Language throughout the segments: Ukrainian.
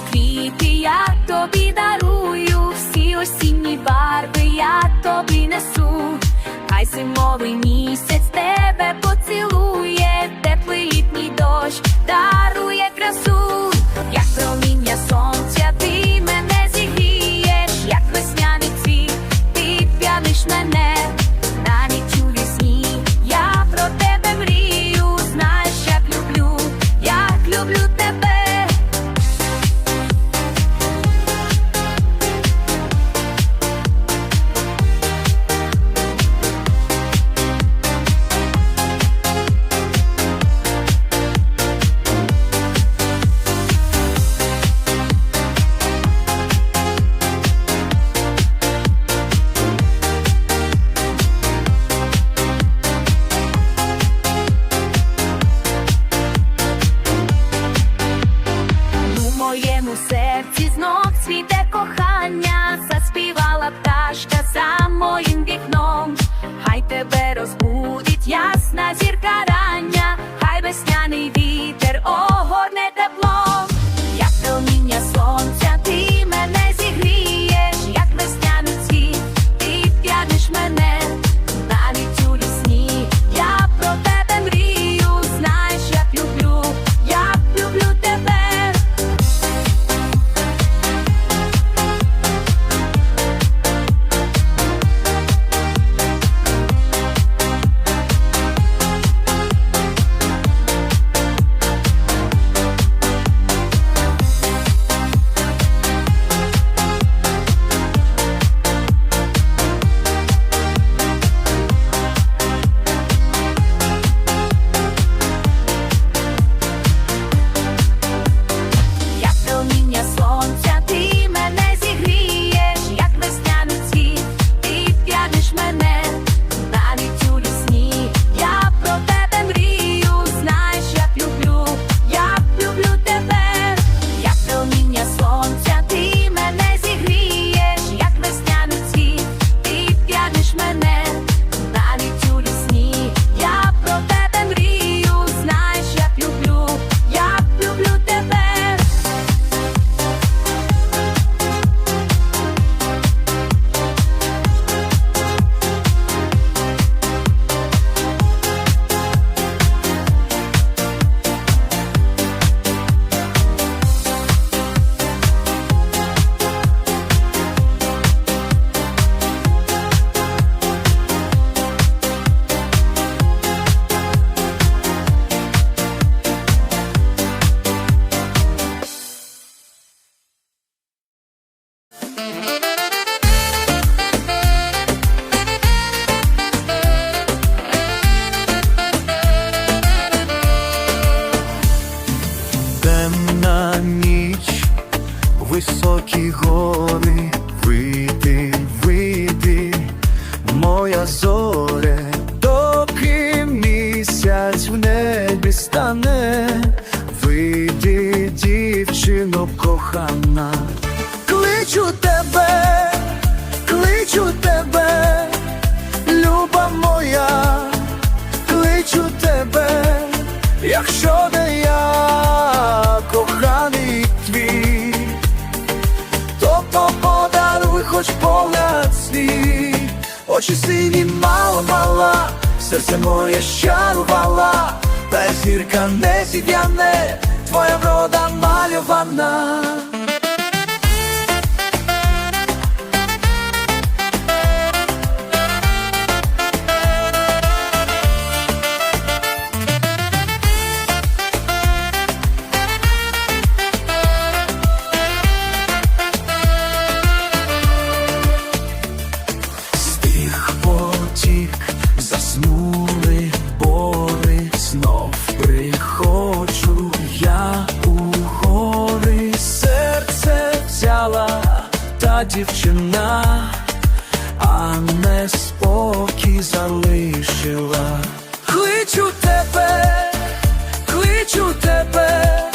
весняні квіти я тобі дарую, всі осінні барви я тобі несу, хай зимовий місяць тебе поцілує, теплий літній дощ дарує красу, як проміння сонця, como yo. Високі гори, вийди, вийди, моя зоре, доки місяць в небі стане, вийди, дівчино кохана, кличу тебе, кличу тебе, люба моя, кличу тебе, якщо не очі сиві мало мала, серце моє щарувала, та зірка не зів'яне, твоя врода мальована. Дівчина, а не спокій залишила. Кличу тебе, кличу тебе,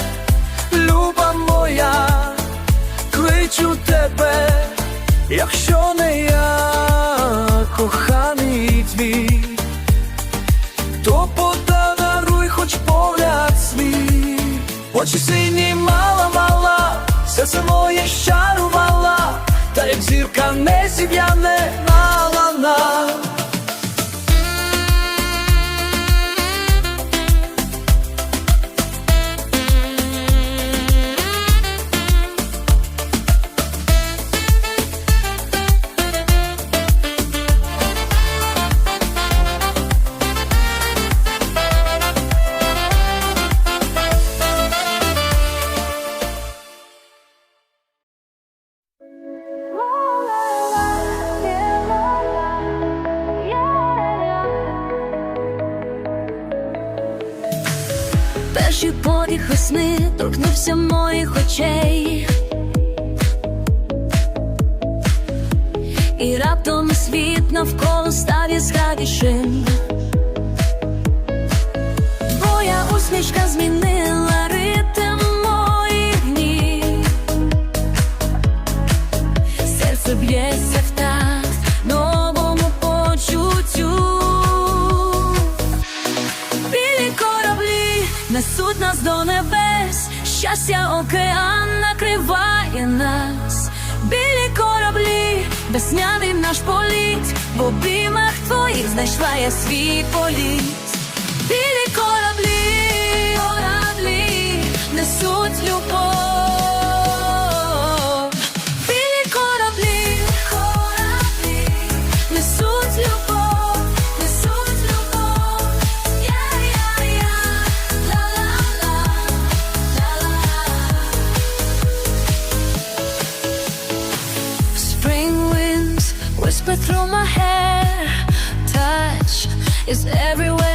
люба моя, кличу тебе, якщо не я, коханий твій, то подаруй хоч погляд свій, очі сині мала мала, серце моє щарувала, та як зірка не Перший подих весни торкнувся моїх очей. І раптом світ навколо став яскравішим. Несуть нас до небес, щастя, океан накриває нас. Білі кораблі, весняний наш політ, в обіймах твоїх знайшла я свій політ. It's everywhere.